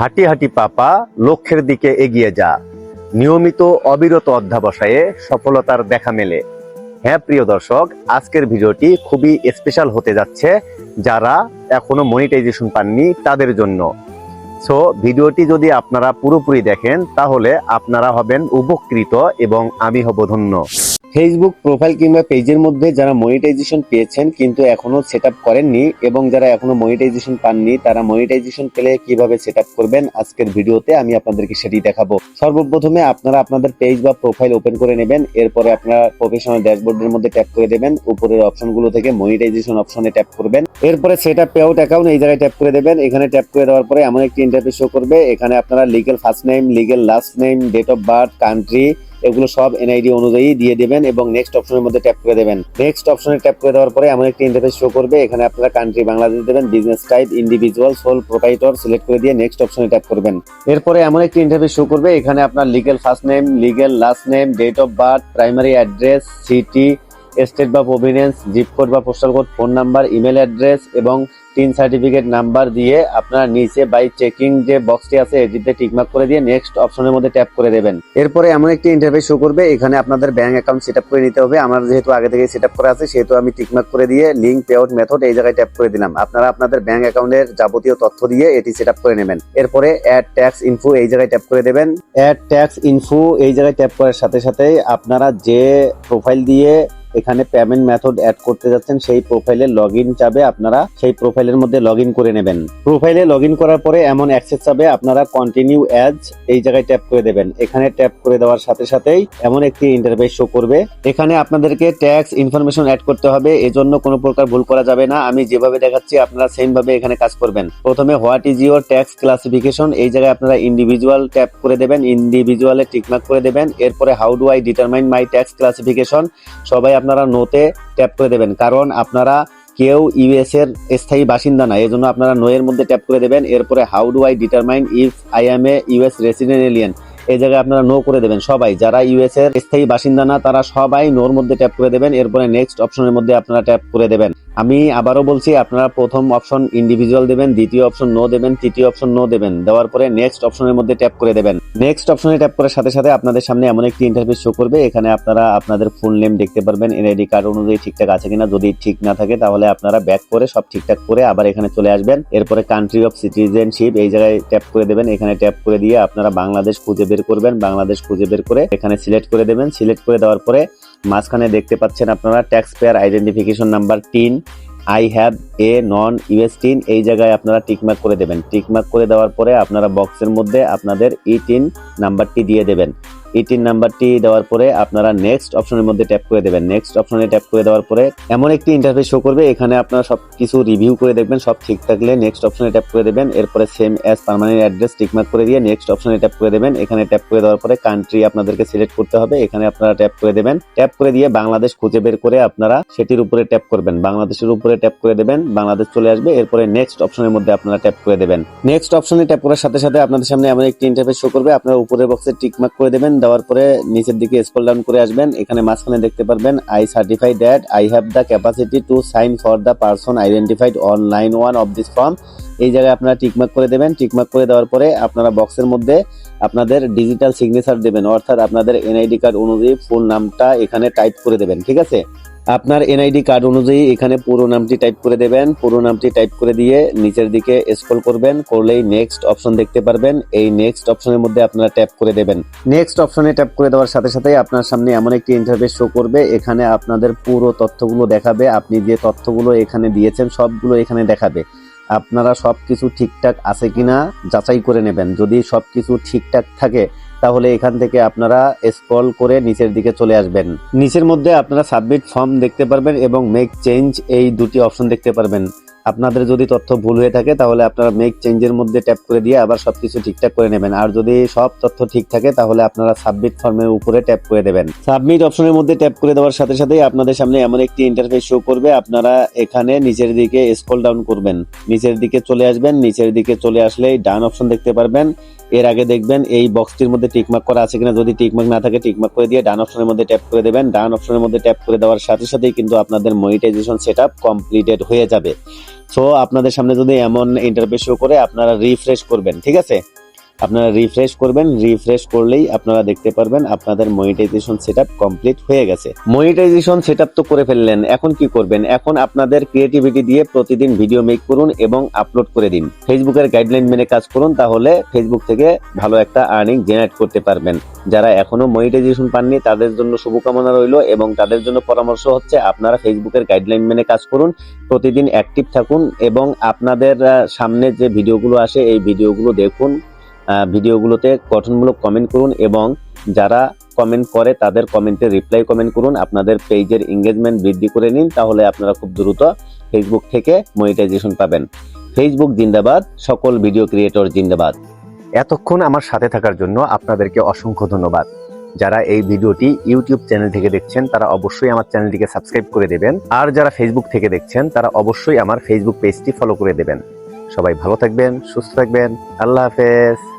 হাঁটি হাঁটি পাপা লক্ষ্যের দিকে এগিয়ে যা। নিয়মিত অবিরত অধ্যাবসায়ে সফলতার দেখা মেলে। হ্যাঁ প্রিয় দর্শক, আজকের ভিডিওটি খুবই স্পেশাল হতে যাচ্ছে যারা এখনও মনিটাইজেশন পাননি তাদের জন্য। সো ভিডিওটি যদি আপনারা পুরোপুরি দেখেন তাহলে আপনারা হবেন উপকৃত এবং আমি হব ধন্য। ফেসবুক প্রোফাইল কিংবা পেজের মধ্যে যারা মনিটাইজেশন পেয়েছেন কিন্তু এখনও সেট করেননি এবং যারা এখনও মনিটাইজেশন পাননি, তারা মনিটাইজেশন পেলে কীভাবে সেট করবেন আজকের ভিডিওতে আমি আপনাদেরকে সেটি দেখাবো। সর্বপ্রথমে আপনারা আপনাদের পেজ বা প্রোফাইল ওপেন করে নেবেন, এরপরে আপনারা প্রফেশনাল ড্যাশবোর্ডের মধ্যে ট্যাপ করে দেবেন, উপরের অপশনগুলো থেকে মনিটাইজেশন অপশনে ট্যাপ করবেন। এরপরে সেট আপ পেআউট অ্যাকাউন্ট এই জায়গায় ট্যাপ করে দেবেন, এখানে ট্যাপ করে দেওয়ার পরে এমন একটি ইন্টারফেস শো করবে, এখানে আপনারা legal first name legal last name date of birth country এগুলো সব এনআইডি অনুযায়ী দিয়ে দেবেন এবং নেক্সট অপশনের মধ্যে ট্যাপ করে দেবেন। নেক্সট অপশনে ট্যাপ করে দেওয়ার পরে এমন একটি ইন্টারফেস শো করবে, এখানে আপনারা কান্ট্রি বাংলাদেশ দেবেন business type individual sole proprietor select করে দিয়ে নেক্সট অপশনে ট্যাপ করবেন। এরপরে এমন একটি ইন্টারফেস শো করবে, এখানে আপনার legal first name legal last name date of birth primary address city state বা প্রভিডেন্স জিপ কোড বা postal code phone number email address এবং টিন সার্টিফিকেট নাম্বার দিয়ে আপনারা নিচে বাই চেকিং যে বক্সটি আছে এটিতে টিকমার্ক করে দিয়ে নেক্সট অপশনের মধ্যে ট্যাপ করে দেবেন। এরপরে এমন একটি ইন্টারফেস শো করবে, এখানে আপনাদের ব্যাংক অ্যাকাউন্ট সেট করে নিতে হবে। আমার যেহেতু আগে থেকে সেট করা আছে, সেহেতু আমি টিকমার্ক করে দিয়ে লিঙ্ক পে আউট মেথড এই জায়গায় ট্যাপ করে দিলাম। আপনারা আপনাদের ব্যাংক অ্যাকাউন্টের যাবতীয় তথ্য দিয়ে এটি সেট করে নেবেন। এরপরে অ্যাড ট্যাক্স ইনফো এই জায়গায় ট্যাপ করে দেবেন। অ্যাড ট্যাক্স ইনফো এই জায়গায় ট্যাপ করার সাথে সাথে আপনারা যে প্রোফাইল দিয়ে এখানে পেমেন্ট মেথড অ্যাড করতে যাচ্ছেন, সেই প্রোফাইলে লগ ইন চাবে, আপনারা সেই প্রোফাইলের মধ্যে লগ ইন করে নেবেন। প্রোফাইলে লগ ইন করার পরে এমন অ্যাক্সেস চাবে, আপনারা কন্টিনিউ অ্যাজ এই জায়গায় ট্যাপ করে দেবেন। এখানে ট্যাপ করে দেওয়ার সাথে সাথেই এমন একটি ইন্টারফেস শো করবে। এখানে আপনাদেরকে ট্যাক্স ইনফরমেশন অ্যাড করতে হবে, এজন্য কোনো প্রকার ভুল করা যাবে না। আমি যেভাবে দেখাচ্ছি, আপনারা সেম ভাবে এখানে কাজ করবেন। প্রথমে what is your tax classification এই জায়গায় আপনারা ইন্ডিভিজুয়াল ট্যাপ করে দেবেন ইন্ডিভিজুয়ালে টিকমার্ক করে দেবেন। এরপরে how do I determine my tax classification সবাই আপনারা নোতে ট্যাপ করে দেবেন। কারণ আপনারা কেউ ইউএস এর স্থায়ী বাসিন্দা না, এজন্য আপনারা নো এর মধ্যে ট্যাপ করে দেবেন। এরপরে how do I determine if I am a US resident alien এই জায়গায় আপনারা নো করে দেবেন সবাই। যারা ইউএস এর স্থায়ী বাসিন্দা না, তারা সবাই নোর মধ্যে ট্যাপ করে দেবেন। এরপরে নেক্সট অপশনের মধ্যে আপনারা ট্যাপ করে দেবেন। আমি আবারও বলছি, আপনারা প্রথম অপশন ইন্ডিভিজুয়াল দেবেন, দ্বিতীয় অপশন নো দেবেন, তৃতীয় অপশন নো দেবেন। দেওয়ার পরে নেক্সট অপশনের মধ্যে ট্যাপ করে দেবেন। নেক্সট অপশনে ট্যাপ করার সাথে সাথে আপনাদের সামনে এমন একটি ইন্টারফেস শো করবে, এখানে আপনারা আপনাদের ফুল নেম দেখতে পারবেন এনআইডি কার্ড অনুযায়ী ঠিকঠাক আছে কিনা। যদি ঠিক না থাকে, তাহলে আপনারা ব্যাক করে সব ঠিকঠাক করে আবার এখানে চলে আসবেন। এরপরে কান্ট্রি অফ সিটিজেনশিপ এই জায়গায় ট্যাপ করে দেবেন। এখানে ট্যাপ করে দিয়ে আপনারা বাংলাদেশ খুঁজে বের করবেন। বাংলাদেশ খুঁজে বের করে এখানে সিলেক্ট করে দেবেন। সিলেক্ট করে দেওয়ার পরে মাঝখানে দেখতে পাচ্ছেন আপনারা tax payer identification number TIN I have a non US TIN এই জায়গায় আপনারা টিকমার্ক করে দেবেন। টিকমার্ক করে দেওয়ার পরে আপনারা বক্সের মধ্যে আপনাদের ই টিন নাম্বারটি দিয়ে দেবেন। টিন নাম্বারটি দেওয়ার পরে আপনারা নেক্সট অপশনের মধ্যে ট্যাপ করে দেবেন। নেক্সট অপশনে ট্যাপ করে দেওয়ার পরে এমন একটি ইন্টারফেস শো করবে, এখানে আপনারা সব কিছু রিভিউ করে দেখবেন, সব ঠিক থাকলে নেক্সট অপশনে ট্যাপ করে দেবেন। এরপরে same as permanent address tick mark করে দিয়ে নেক্সট অপশনে ট্যাপ করে দেবেন। এখানে ট্যাপ করে দেওয়ার পরে কান্ট্রি আপনাদেরকে সিলেক্ট করতে হবে, এখানে আপনারা ট্যাপ করে দেবেন। ট্যাপ করে দিয়ে বাংলাদেশ খুঁজে বের করে আপনারা সেটির উপরে ট্যাপ করবেন। বাংলাদেশের উপরে ট্যাপ করে দেবেন, বাংলাদেশ চলে আসবে, এরপরে নেক্সট অপশনের মধ্যে আপনারা ট্যাপ করে দেবেন। নেক্সট অপশনে ট্যাপ করার সাথে সাথে আপনাদের সামনে এমন একটি ইন্টারফেস শো করবে, আপনারা উপরের বক্সে টিকমার্ক করে দেবেন দেওয়ার পরে নিচের দিকে স্ক্রল ডাউন করে আসবেন। এখানে মাঝখানে দেখতে পারবেন I certify that I have the capacity to sign for the person identified on line one of this form এই জায়গায় আপনারা টিকমার্ক করে দেবেন। টিকমার্ক করে দেওয়ার পরে আপনারা বক্সের মধ্যে আপনাদের ডিজিটাল সিগনেচার দেবেন। অর্থাৎ আপনাদের এনআইডি কার্ড অনুযায়ী ফুল নামটা এখানে টাইপ করে দেবেন। ঠিক আছে? আপনার এনআইডি কার্ড অনুযায়ী এখানে পুরো নামটি টাইপ করে দেবেন। পুরো নামটি টাইপ করে দিয়ে নিচের দিকে স্ক্রল করবেন। করলেই নেক্সট অপশন দেখতে পারবেন। এই নেক্সট অপশনের মধ্যে আপনারা ট্যাপ করে দেবেন। নেক্সট অপশনে ট্যাপ করে দেওয়ার সাথে সাথে আপনার সামনে এমন একটি ইন্টারফেস শো করবে। এখানে আপনাদের পুরো তথ্যগুলো দেখাবে। আপনি যে তথ্যগুলো এখানে দিয়েছেন, সবগুলো এখানে দেখাবে। আপনারা সবকিছু ঠিকঠাক আছে কিনা যাচাই করে নেবেন। যদি সবকিছু ঠিকঠাক থাকে তাহলে এখান থেকে আপনারা স্ক্রল করে নিচের দিকে চলে আসবেন। নিচের মধ্যে আপনারা সাবমিট ফর্ম দেখতে পারবেন এবং মেক চেঞ্জ এই দুটি অপশন দেখতে পারবেন। আপনাদের যদি তথ্য ভুল হয়ে থাকে, তাহলে আপনারা মেক চেঞ্জের মধ্যে ট্যাপ করে দিয়ে আবার সবকিছু ঠিকঠাক করে নেবেন। আর যদি সব তথ্য ঠিক থাকে, তাহলে আপনারা সাবমিট ফর্মের উপরে ট্যাপ করে দেবেন। সাবমিট অপশনের মধ্যে ট্যাপ করে দেওয়ার সাথে সাথেই আপনাদের সামনে এমন একটি ইন্টারফেস শো করবে। আপনারা এখানে নিচের দিকে স্ক্রল ডাউন করবেন। নিচের দিকে চলে আসবেন। নিচের দিকে চলে আসলেই ডান অপশন দেখতে পারবেন। এর আগে দেখবেন এই বক্সটির মধ্যে টিকমার্ক করা আছে কিনা। যদি টিকমার্ক না থাকে টিকমার্ক করে দিয়ে ডান অপশনের মধ্যে ট্যাপ করে দেবেন। ডান অপশনের মধ্যে ট্যাপ করে দেওয়ার সাথে সাথেই কিন্তু আপনাদের মনিটাইজেশন সেটআপ কমপ্লিটেড হয়ে যাবে। সো আপনাদের সামনে যদি এমন ইন্টারভিউ করে আপনারা রিফ্রেশ করবেন ঠিক আছে? আপনারা রিফ্রেশ করবেন রিফ্রেশ করলেই আপনারা দেখতে পারবেন আপনাদের মনিটাইজেশন সেটআপ কমপ্লিট হয়ে গেছে। মনিটাইজেশন সেটআপ তো করে ফেললেন, এখন কি করবেন? এখন আপনাদের ক্রিয়েটিভিটি দিয়ে প্রতিদিন ভিডিও মেক করুন এবং আপলোড করে দিন। ফেসবুকের গাইডলাইন মেনে কাজ করুন, তাহলে ফেসবুক থেকে ভালো একটা আর্নিং জেনারেট করতে পারবেন। যারা এখনও মনিটাইজেশন পাননি, তাদের জন্য শুভকামনা রইল এবং তাদের জন্য পরামর্শ হচ্ছে আপনারা ফেসবুকের গাইডলাইন মেনে কাজ করুন, প্রতিদিন অ্যাক্টিভ থাকুন এবং আপনাদের সামনে যে ভিডিওগুলো আসে, এই ভিডিওগুলো দেখুন। ভিডিওগুলোতে গঠনমূলক কমেন্ট করুন এবং যারা কমেন্ট করে তাদের কমেন্টে রিপ্লাই কমেন্ট করুন। আপনাদের পেজের এঙ্গেজমেন্ট বৃদ্ধি করে নিন, তাহলে আপনারা খুব দ্রুত ফেসবুক থেকে মনিটাইজেশন পাবেন। ফেসবুক জিন্দাবাদ, সকল ভিডিও ক্রিয়েটর জিন্দাবাদ। এতক্ষণ আমার সাথে থাকার জন্য আপনাদেরকে অসংখ্য ধন্যবাদ। যারা এই ভিডিওটি ইউটিউব চ্যানেল থেকে দেখছেন, তারা অবশ্যই আমার চ্যানেলটিকে সাবস্ক্রাইব করে দেবেন। আর যারা ফেসবুক থেকে দেখছেন, তারা অবশ্যই আমার ফেসবুক পেজটি ফলো করে দেবেন। সবাই ভালো থাকবেন, সুস্থ থাকবেন। আল্লাহ হাফেজ।